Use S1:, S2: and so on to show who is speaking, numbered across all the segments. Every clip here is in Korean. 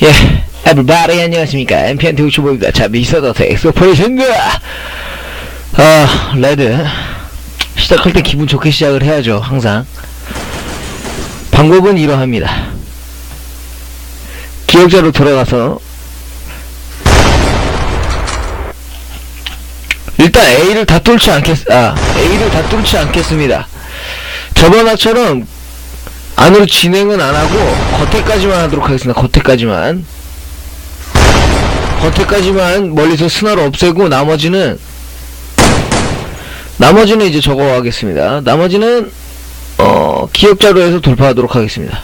S1: 예, everybody 안녕하십니까. MPNT 우주보입니다. 자, 미스터더트 엑스포레이션드! 아, 레드. 시작할 때 기분 좋게 시작을 해야죠, 항상. 방법은 이러합니다. 기억자로 돌아가서 일단 A를 다 뚫지 않겠, 아, A를 다 뚫지 않겠습니다. 저번 화처럼 안으로 진행은 안 하고 겉에까지만 하도록 하겠습니다. 겉에까지만. 겉에까지만 멀리서 스나를 없애고 나머지는 나머지는 이제 저거 하겠습니다. 나머지는 어 기억자로 해서 돌파하도록 하겠습니다.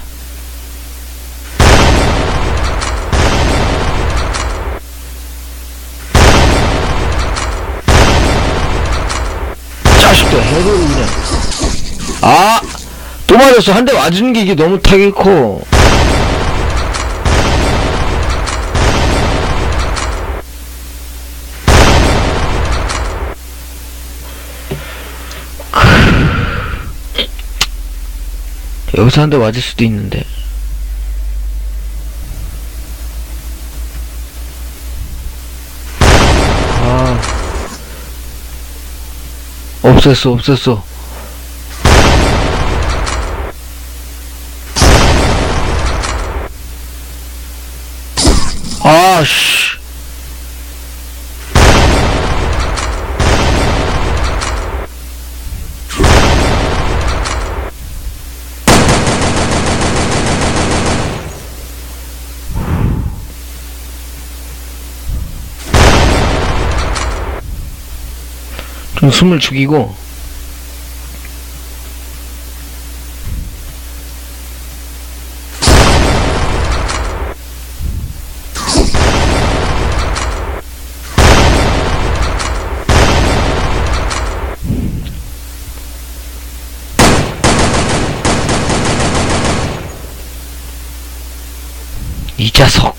S1: 자식도 해도 그냥 아! 또 맞았어. 한 대 맞은 게 이게 너무 타격이 커. 여기서 한 대 맞을 수도 있는데. 아. 없앴어, 없앴어. 아, 씨. 좀 숨을 죽이고 이 자석.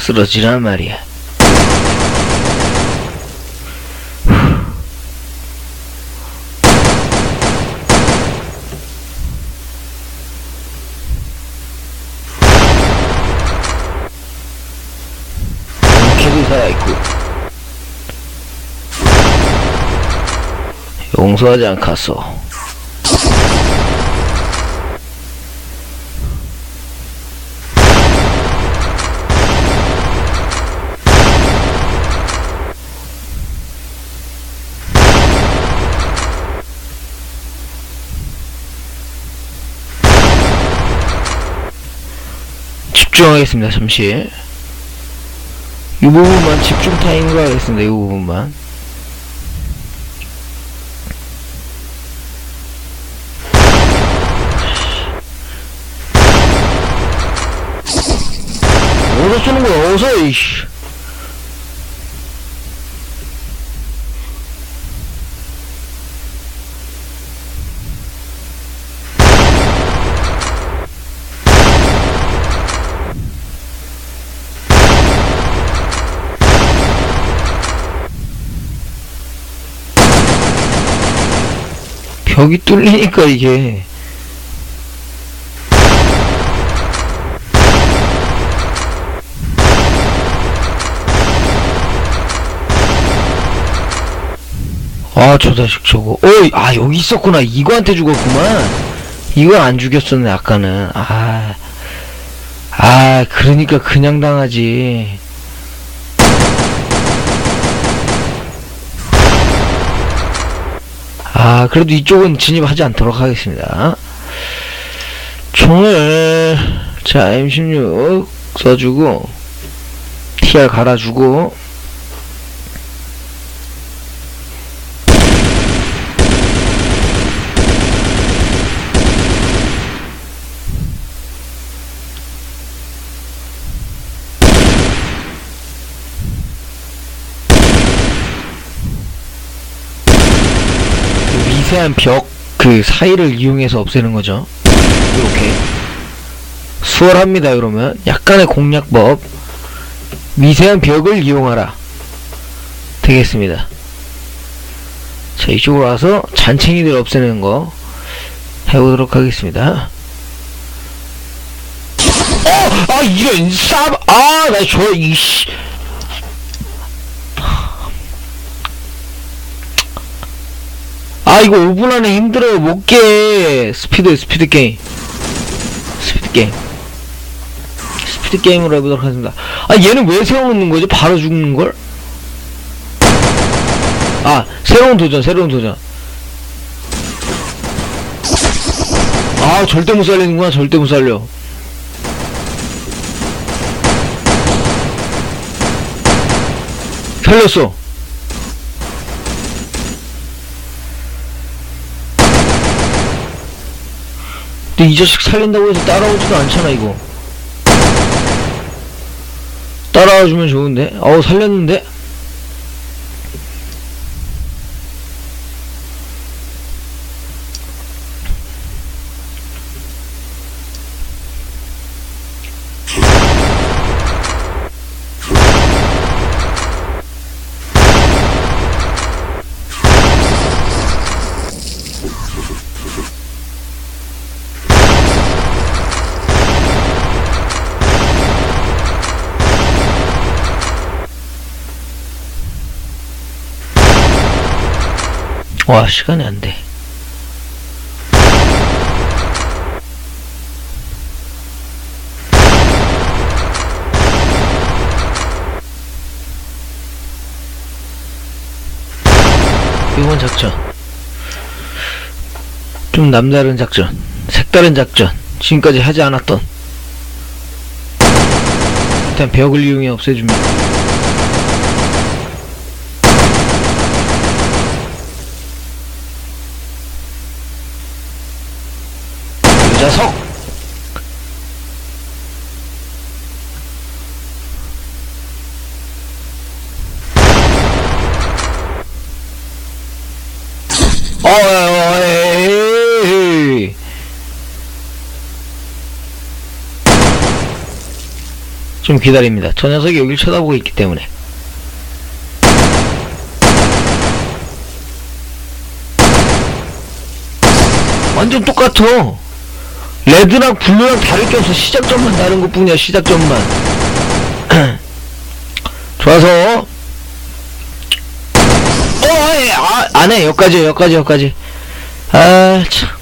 S1: 쓰러지란 말이야. 이렇게도 살아있고 용서하지 않겠어 집중하겠습니다 잠시. 이 부분만 집중 타임으로 하겠습니다 이 부분만. 어디서 쏘는 거야? 어서 이씨 벽이 뚫리니까 이게. 아 저 자식 저거. 어이 아 여기 있었구나. 이거한테 죽었구만. 이거 안 죽였었네 아까는. 아. 아, 그러니까 그냥 당하지. 아, 그래도 이쪽은 진입하지 않도록 하겠습니다. 총을, 자, M16 써주고, TR 갈아주고, 미세한 벽 그 사이를 이용해서 없애는 거죠. 이렇게 수월합니다. 그러면 약간의 공략법 미세한 벽을 이용하라 되겠습니다. 자 이쪽으로 와서 잔챙이들 없애는 거 해보도록 하겠습니다. 어! 아, 이런, 싸, 아, 나 저, 이씨. 아, 이거 5분 안에 힘들어요. 못 깨. 스피드, 스피드 게임. 스피드 게임. 스피드 게임으로 해보도록 하겠습니다. 아, 얘는 왜 세워놓는 거지? 바로 죽는 걸? 아, 새로운 도전, 새로운 도전. 아, 절대 못 살리는구나, 절대 못 살려. 살렸어. 근데 이 자식 살린다고 해서 따라오지도 않잖아, 이거. 따라와주면 좋은데? 어우, 살렸는데? 와, 시간이 안 돼. 이번 작전. 좀 남다른 작전. 색다른 작전. 지금까지 하지 않았던. 일단 벽을 이용해 없애줍니다. 유자석! 어, 어, 에이. 좀 기다립니다. 저 녀석이 여길 쳐다보고 있기 때문에. 완전 똑같아. 레드랑 블루랑 다를 게 없어. 시작점만 다른 것 뿐이야, 시작점만. 좋아서. 어, 예, 아, 안 해. 여기까지, 여기까지, 여기까지. 아, 참.